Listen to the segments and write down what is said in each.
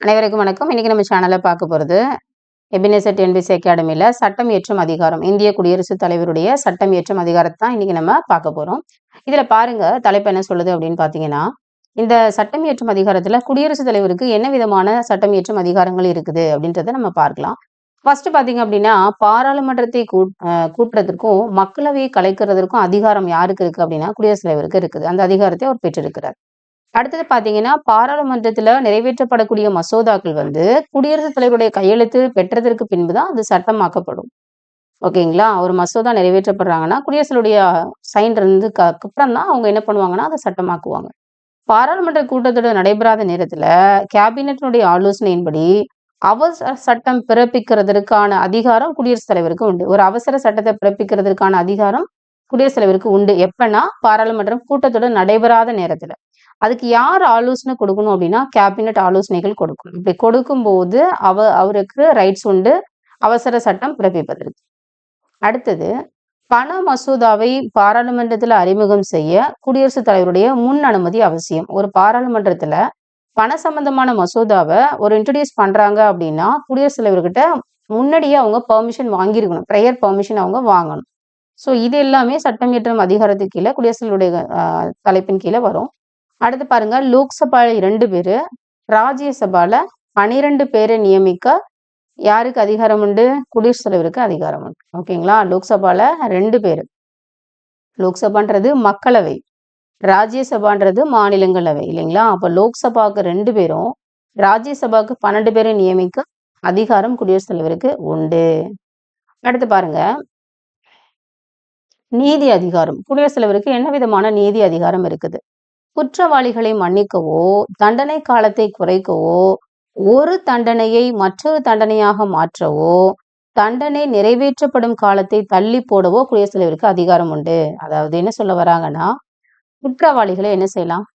அனைவருக்கும் வணக்கம். இன்னைக்கு நம்ம சேனல்ல பார்க்க போறது எபினேசர் என்பிசி அகாடமியில சட்டம் இயற்றும் அதிகாரம் இந்திய குடியரசுத் தலைவருடைய சட்டம் இயற்றும் அதிகாரத்தை தான் இன்னைக்கு நம்ம பார்க்க போறோம். இதுல பாருங்க தலைப்பு என்ன சொல்லுது அப்படின்னு பாத்தீங்கன்னா இந்த சட்டம் இயற்றும் அதிகாரத்துல குடியரசுத் தலைவருக்கு என்ன விதமான சட்டம் இயற்றும் அதிகாரங்கள் இருக்குது அப்படின்றத நம்ம பார்க்கலாம். ஃபர்ஸ்ட் பாத்தீங்க அப்படின்னா பாராளுமன்றத்தை கூட்டுறதுக்கும் மக்களவையை கலைக்கிறதுக்கும் அதிகாரம் யாருக்கு இருக்கு அப்படின்னா குடியரசுத் தலைவருக்கு இருக்குது. அந்த அதிகாரத்தை அவர் பெற்றிருக்கிறார். அடுத்தது பாத்தீங்கன்னா பாராளுமன்றத்துல நிறைவேற்றப்படக்கூடிய மசோதாக்கள் வந்து குடியரசுத் தலைவருடைய கையெழுத்து பெற்றதற்கு பின்புதான் அது சட்டமாக்கப்படும். ஓகேங்களா? ஒரு மசோதா நிறைவேற்றப்படுறாங்கன்னா குடியரசுடைய சைன் இருந்ததுக்கு அப்புறம் தான் அவங்க என்ன பண்ணுவாங்கன்னா அதை சட்டமாக்குவாங்க. பாராளுமன்ற கூட்டத்தொடர் நடைபெறாத நேரத்துல கேபினட்டினுடைய ஆலோசனையின்படி அவசர சட்டம் பிறப்பிக்கிறதற்கான அதிகாரம் குடியரசுத் தலைவருக்கு உண்டு. ஒரு அவசர சட்டத்தை பிறப்பிக்கிறதுக்கான அதிகாரம் குடியரசுத் தலைவருக்கு உண்டு. எப்பன்னா பாராளுமன்றம் கூட்டத்தொடர் நடைபெறாத நேரத்துல. அதுக்கு யார் ஆலோசனை கொடுக்கணும் அப்படின்னா கேபினட் ஆலோசனைகள் கொடுக்கணும். இப்படி கொடுக்கும்போது அவ அவருக்கு ரைட்ஸ் உண்டு அவசர சட்டம் பிறப்பிப்பதற்கு. அடுத்தது பண மசோதாவை பாராளுமன்றத்தில் அறிமுகம் செய்ய குடியரசுத் தலைவருடைய முன் அனுமதி அவசியம். ஒரு பாராளுமன்றத்துல பண சம்பந்தமான மசோதாவை ஒரு இன்ட்ரடியூஸ் பண்றாங்க அப்படின்னா குடியரசுத் தலைவர்கிட்ட முன்னாடியே அவங்க பெர்மிஷன் வாங்கியிருக்கணும். ப்ரேயர் பெர்மிஷன் அவங்க வாங்கணும். ஸோ இது எல்லாமே சட்டம் இயற்றும் அதிகாரத்துக்கு கீழே குடியரசுடைய தலைப்பின் கீழே வரும். அடுத்து பாருங்க லோக்சபால இரண்டு பேரு ராஜ்யசபால பனிரெண்டு பேரை நியமிக்க யாருக்கு அதிகாரம் உண்டு? குடியரசுத் தலைவருக்கு அதிகாரம் உண்டு. ஓகேங்களா லோக்சபால ரெண்டு பேரு. லோக்சபான்றது மக்களவை ராஜ்யசபான்றது மாநிலங்களவை இல்லைங்களா? அப்ப லோக்சபாவுக்கு ரெண்டு பேரும் ராஜ்யசபாவுக்கு பன்னெண்டு பேரை நியமிக்க அதிகாரம் குடியரசுத் தலைவருக்கு உண்டு. அடுத்து பாருங்க நீதி அதிகாரம். குடியரசுத் தலைவருக்கு என்ன விதமான நீதி அதிகாரம் இருக்குது? குற்றவாளிகளை மன்னிக்கவோ தண்டனை காலத்தை குறைக்கவோ ஒரு தண்டனையை மற்றொரு தண்டனையாக மாற்றவோ தண்டனை நிறைவேற்றப்படும் காலத்தை தள்ளி போடவோ குடியரசுத் தலைவருக்கு அதிகாரம் உண்டு. அதாவது என்ன சொல்ல வராங்கன்னா குற்றவாளிகளை என்ன செய்யலாம்?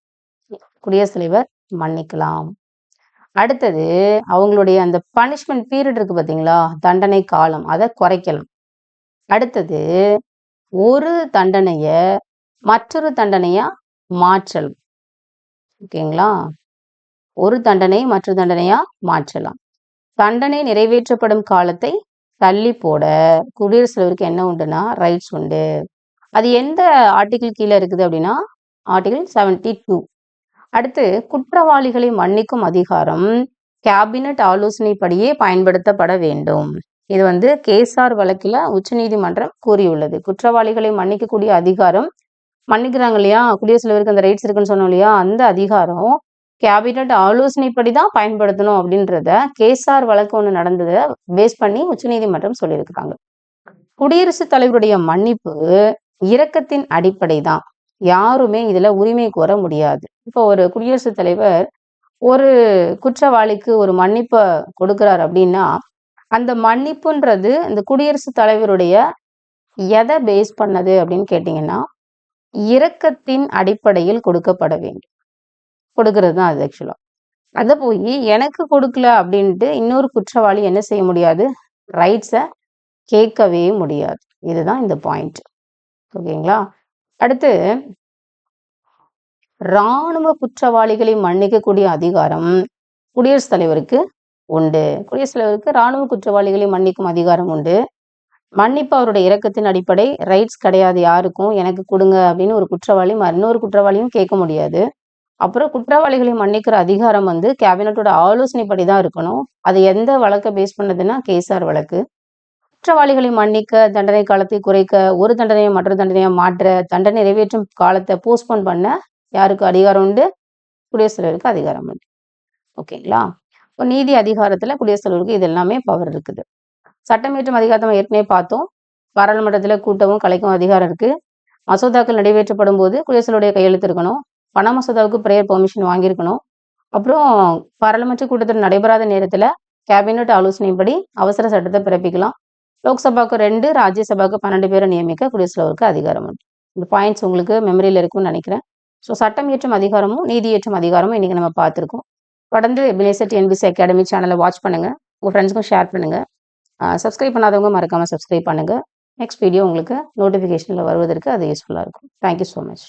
குடியரசுத் தலைவர் மன்னிக்கலாம். அடுத்தது அவங்களுடைய அந்த பனிஷ்மெண்ட் பீரியட் இருக்கு பார்த்தீங்களா தண்டனை காலம் அதை குறைக்கலாம். அடுத்தது ஒரு தண்டனைய மற்றொரு தண்டனையா மாற்றல். ஓகேங்களா? ஒரு தண்டனை மற்ற தண்டனையா மாற்றலாம். தண்டனை நிறைவேற்றப்படும் காலத்தை தள்ளி போட குடியரசுத் தலைவருக்கு என்ன உண்டுனா ரைட்ஸ் உண்டு. அது எந்த ஆர்டிகிள் கீழே இருக்குது அப்படின்னா ஆர்டிகிள் செவன்டி டூ அடுத்து குற்றவாளிகளை மன்னிக்கும் அதிகாரம் கேபினட் ஆலோசனைப்படியே பயன்படுத்தப்பட வேண்டும். இது வந்து கேசார் வழக்கில் உச்சநீதிமன்றம் கூறியுள்ளது. குற்றவாளிகளை மன்னிக்கக்கூடிய அதிகாரம் மன்னிக்கிறாங்க இல்லையா? குடியரசுத் தலைவருக்கு அந்த ரைட்ஸ் இருக்குன்னு சொன்னோம் இல்லையா? அந்த அதிகாரம் கேபினட் ஆலோசனைப்படி தான் பயன்படுத்தணும் அப்படின்றத கேசார் வழக்கு ஒன்று நடந்ததை பேஸ் பண்ணி உச்சநீதிமன்றம் சொல்லியிருக்கிறாங்க. குடியரசுத் தலைவருடைய மன்னிப்பு இரக்கத்தின் அடிப்படை தான் யாருமே இதுல உரிமை கோர முடியாது. இப்போ ஒரு குடியரசுத் தலைவர் ஒரு குற்றவாளிக்கு ஒரு மன்னிப்பை கொடுக்கிறார் அப்படின்னா அந்த மன்னிப்புன்றது இந்த குடியரசுத் தலைவருடைய எதை பேஸ் பண்ணது அப்படின்னு கேட்டீங்கன்னா இரக்கத்தின் அடிப்படையில் கொடுக்கப்பட வேண்டும். கொடுக்கறது தான் அது ஆக்சுவலா அதை போய் எனக்கு கொடுக்கல அப்படின்ட்டு இன்னொரு குற்றவாளி என்ன செய்ய முடியாது? ரைட்ஸை கேட்கவே முடியாது. இதுதான் இந்த பாயிண்ட் ஓகேங்களா? அடுத்து இராணுவ குற்றவாளிகளை மன்னிக்கக்கூடிய அதிகாரம் குடியரசுத் தலைவருக்கு உண்டு. குடியரசுத் தலைவருக்கு இராணுவ குற்றவாளிகளை மன்னிக்கும் அதிகாரம் உண்டு. மன்னிப்பு அவருடைய இறக்கத்தின் அடிப்படை ரைட்ஸ் கிடையாது யாருக்கும். எனக்கு கொடுங்க அப்படின்னு ஒரு குற்றவாளி இன்னொரு குற்றவாளியும் கேட்க முடியாது. அப்புறம் குற்றவாளிகளை மன்னிக்கிற அதிகாரம் வந்து கேபினட்டோட ஆலோசனைப்படி தான் இருக்கணும். அது எந்த வழக்கை பேஸ் பண்ணதுன்னா கேசார் வழக்கு. குற்றவாளிகளை மன்னிக்க தண்டனை காலத்தை குறைக்க ஒரு தண்டனையை மற்ற தண்டனையை மாற்ற தண்டனை நிறைவேற்றும் காலத்தை போஸ்ட்போன் பண்ண யாருக்கு அதிகாரம் உண்டு? குடியரசுத் தலைவருக்கு அதிகாரம் உண்டு. ஓகேங்களா? இப்போ நீதி அதிகாரத்துல குடியரசுத் தலைவருக்கு இது எல்லாமே பவர் இருக்குது. சட்டமேற்றும் அதிகாரத்தை ஏற்கனவே பார்த்தோம். பாராளுமன்றத்தில் கூட்டவும் கலைக்கும் அதிகாரம் இருக்கு. மசோதாக்கள் நிறைவேற்றப்படும் போது குடியரசுடைய கையெழுத்து இருக்கணும் பண மசோதாவுக்கு ப்ரேயர் பெர்மிஷன் வாங்கியிருக்கணும். அப்புறம் பாராளுமன்ற கூட்டத்தில் நடைபெறாத நேரத்தில் கேபினட் ஆலோசனைப்படி அவசர சட்டத்தை பிறப்பிக்கலாம். லோக்சபாவுக்கு ரெண்டு ராஜ்யசபாவுக்கு பன்னெண்டு பேரை நியமிக்க குடியரசுத் தலைவருக்கு அதிகாரம் உண்டு. இந்த பாயிண்ட்ஸ் உங்களுக்கு மெமரியில் இருக்கும்னு நினைக்கிறேன். ஸோ சட்டம் ஏற்றும் அதிகாரமும் நீதி ஏற்றும் அதிகாரமும் இன்னைக்கு நம்ம பார்த்துருக்கோம். தொடர்ந்து எபினேசர் என்பிசி அகாடமி சேனலை வாட்ச் பண்ணுங்க. உங்கள் ஃப்ரெண்ட்ஸுக்கும் ஷேர் பண்ணுங்க. சப்ஸ்கிரைப் பண்ணாதவங்க மறக்காமல் சப்ஸ்கிரைப் பண்ணுங்க. நெக்ஸ்ட் வீடியோ உங்களுக்கு நோட்டிஃபிகேஷனில் வருவதற்கு அது யூஸ்ஃபுல்லாக இருக்கும். Thank you so much